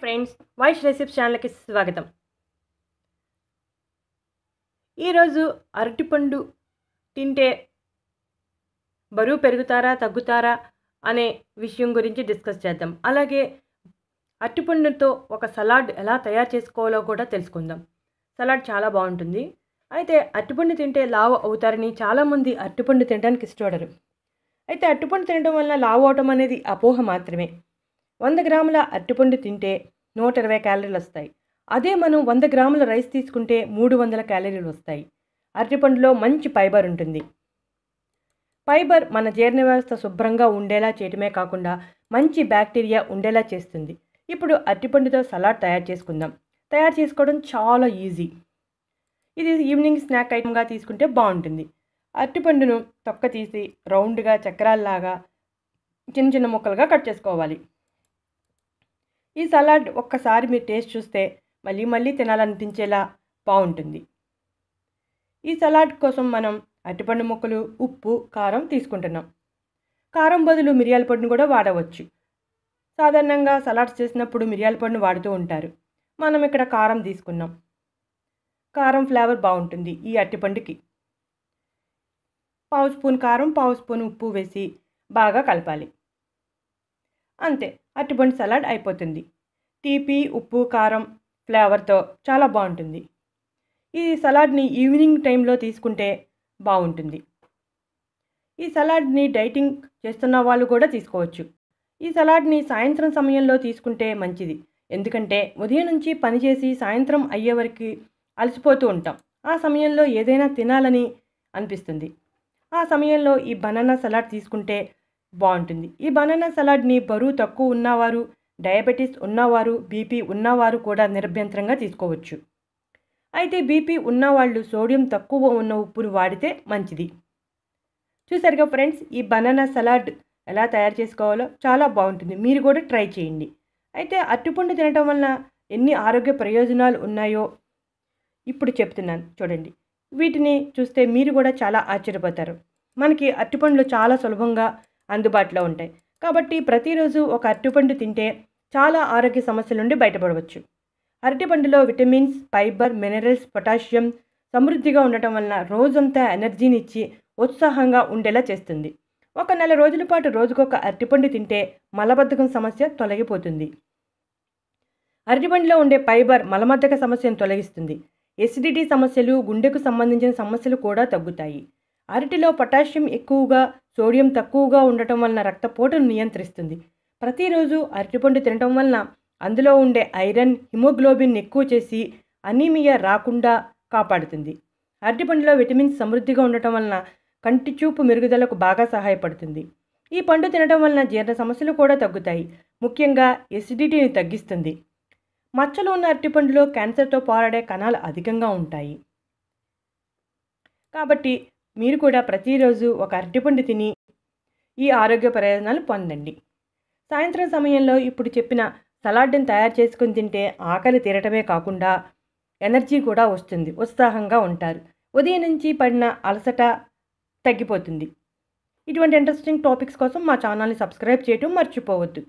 Friends Vaish recipes ఛానల్కి స్వాగతం. ఈరోజు అరటిపండు తింటే బరువు పెరుగుతారా తగ్గుతారా అనే విషయం గురించి డిస్కస్ చేద్దాం. అలాగే అరటిపండుతో ఒక సలాడ్ ఎలా తయారు చేసుకోవాలో కూడా తెలుసుకుందాం. సలాడ్ చాలా బాగుంటుంది. అయితే అరటిపండు తింటే లావు అవుతారని చాలామంది అరటిపండు తినడానికి ఇష్టపడరు. అయితే అరటిపండు తినడం వల్ల లావు అవటం అనేది అపోహ మాత్రమే. వంద గ్రాముల అరటిపండు తింటే నూట ఇరవై క్యాలరీలు వస్తాయి అదే మనం వంద గ్రాముల రైస్ తీసుకుంటే మూడు వందల క్యాలరీలు వస్తాయి అరటిపండులో మంచి ఫైబర్ ఉంటుంది. ఫైబర్ మన జీర్ణ వ్యవస్థ శుభ్రంగా ఉండేలా చేయటమే కాకుండా మంచి బ్యాక్టీరియా ఉండేలా చేస్తుంది. ఇప్పుడు అరటిపండుతో సలాడ్ తయారు చేసుకుందాం. తయారు చేసుకోవడం చాలా ఈజీ. ఇది ఈవినింగ్ స్నాక్ ఐటమ్గా తీసుకుంటే బాగుంటుంది. అరటిపండును తొక్క తీసి రౌండ్గా చక్రాల్లాగా చిన్న చిన్న ముక్కలుగా కట్ చేసుకోవాలి. ఈ సలాడ్ ఒక్కసారి మీరు టేస్ట్ చూస్తే మళ్ళీ మళ్ళీ తినాలనిపించేలా బాగుంటుంది. ఈ సలాడ్ కోసం మనం అరటిపండు ముక్కలు ఉప్పు కారం తీసుకుంటున్నాం. కారం బదులు మిరియాల పండును కూడా వాడవచ్చు. సాధారణంగా సలాడ్స్ చేసినప్పుడు మిరియాల పొడిని వాడుతూ ఉంటారు. మనం ఇక్కడ కారం తీసుకున్నాం. కారం ఫ్లేవర్ బాగుంటుంది ఈ అరటిపండుకి. పావు స్పూన్ కారం పావు స్పూన్ ఉప్పు వేసి బాగా కలపాలి. అంతే అరటిపండు సలాడ్ అయిపోతుంది. తీపి ఉప్పు కారం ఫ్లేవర్తో చాలా బాగుంటుంది. ఈ సలాడ్ని ఈవినింగ్ టైంలో తీసుకుంటే బాగుంటుంది. ఈ సలాడ్ని డైటింగ్ చేస్తున్న వాళ్ళు కూడా తీసుకోవచ్చు. ఈ సలాడ్ని సాయంత్రం సమయంలో తీసుకుంటే మంచిది. ఎందుకంటే ఉదయం నుంచి పనిచేసి సాయంత్రం అయ్యే వరకు అలసిపోతూ ఉంటాం. ఆ సమయంలో ఏదైనా తినాలని అనిపిస్తుంది. ఆ సమయంలో ఈ బనానా సలాడ్ తీసుకుంటే బాగుంటుంది. ఈ బనానా సలాడ్ని బరువు తక్కువ ఉన్నవారు డయాబెటీస్ ఉన్నవారు బీపీ ఉన్నవారు కూడా నిరభ్యంతరంగా తీసుకోవచ్చు. అయితే బీపీ ఉన్నవాళ్ళు సోడియం తక్కువ ఉన్న ఉప్పును వాడితే మంచిది. చూసారుగా ఫ్రెండ్స్ ఈ బనానా సలాడ్ ఎలా తయారు చేసుకోవాలో చాలా బాగుంటుంది. మీరు కూడా ట్రై చేయండి. అయితే అరటిపండు తినటం వలన ఎన్ని ఆరోగ్య ప్రయోజనాలు ఉన్నాయో ఇప్పుడు చెప్తున్నాను. చూడండి. వీటిని చూస్తే మీరు కూడా చాలా ఆశ్చర్యపోతారు. మనకి అరటిపండ్లు చాలా సులభంగా అందుబాటులో ఉంటాయి. కాబట్టి ప్రతిరోజు ఒక అరటిపండు తింటే చాలా ఆరోగ్య సమస్యల నుండి బయటపడవచ్చు. అరటిపండులో విటమిన్స్ ఫైబర్ మినరల్స్ పొటాషియం సమృద్ధిగా ఉండటం వలన రోజంతా ఎనర్జీని ఇచ్చి ఉత్సాహంగా ఉండేలా చేస్తుంది. ఒక నెల రోజుల పాటు రోజుకొక అరటిపండు తింటే మలబద్ధకం సమస్య తొలగిపోతుంది. అరటిపండులో ఉండే ఫైబర్ మలబద్ధక సమస్యను తొలగిస్తుంది. ఎసిడిటీ సమస్యలు గుండెకు సంబంధించిన సమస్యలు కూడా తగ్గుతాయి. అరటిలో పొటాషియం ఎక్కువగా సోడియం తక్కువగా ఉండటం వలన రక్తపోటును నియంత్రిస్తుంది. ప్రతిరోజు అరటిపండు తినటం వలన అందులో ఉండే ఐరన్ హిమోగ్లోబిన్ ఎక్కువ చేసి అనీమియా రాకుండా కాపాడుతుంది. అరటిపండులో విటమిన్స్ సమృద్ధిగా ఉండటం వలన కంటి చూపు మెరుగుదలకు బాగా సహాయపడుతుంది. ఈ పండు తినడం వలన జీర్ణ సమస్యలు కూడా తగ్గుతాయి. ముఖ్యంగా ఎసిడిటీని తగ్గిస్తుంది. మచ్చలు ఉన్న అరటిపండులో క్యాన్సర్తో పోరాడే కణాలు అధికంగా ఉంటాయి. కాబట్టి మీరు కూడా ప్రతిరోజు ఒక అరటిపండు తిని ఈ ఆరోగ్య ప్రయోజనాలు పొందండి. సాయంత్రం సమయంలో ఇప్పుడు చెప్పిన సలాడ్ని తయారు చేసుకుని తింటే ఆకలి తీరటమే కాకుండా ఎనర్జీ కూడా వస్తుంది ఉత్సాహంగా ఉంటారు. ఉదయం నుంచి పడిన అలసట తగ్గిపోతుంది. ఇటువంటి ఇంట్రెస్టింగ్ టాపిక్స్ కోసం మా ఛానల్ని సబ్స్క్రైబ్ చేయటం మర్చిపోవద్దు.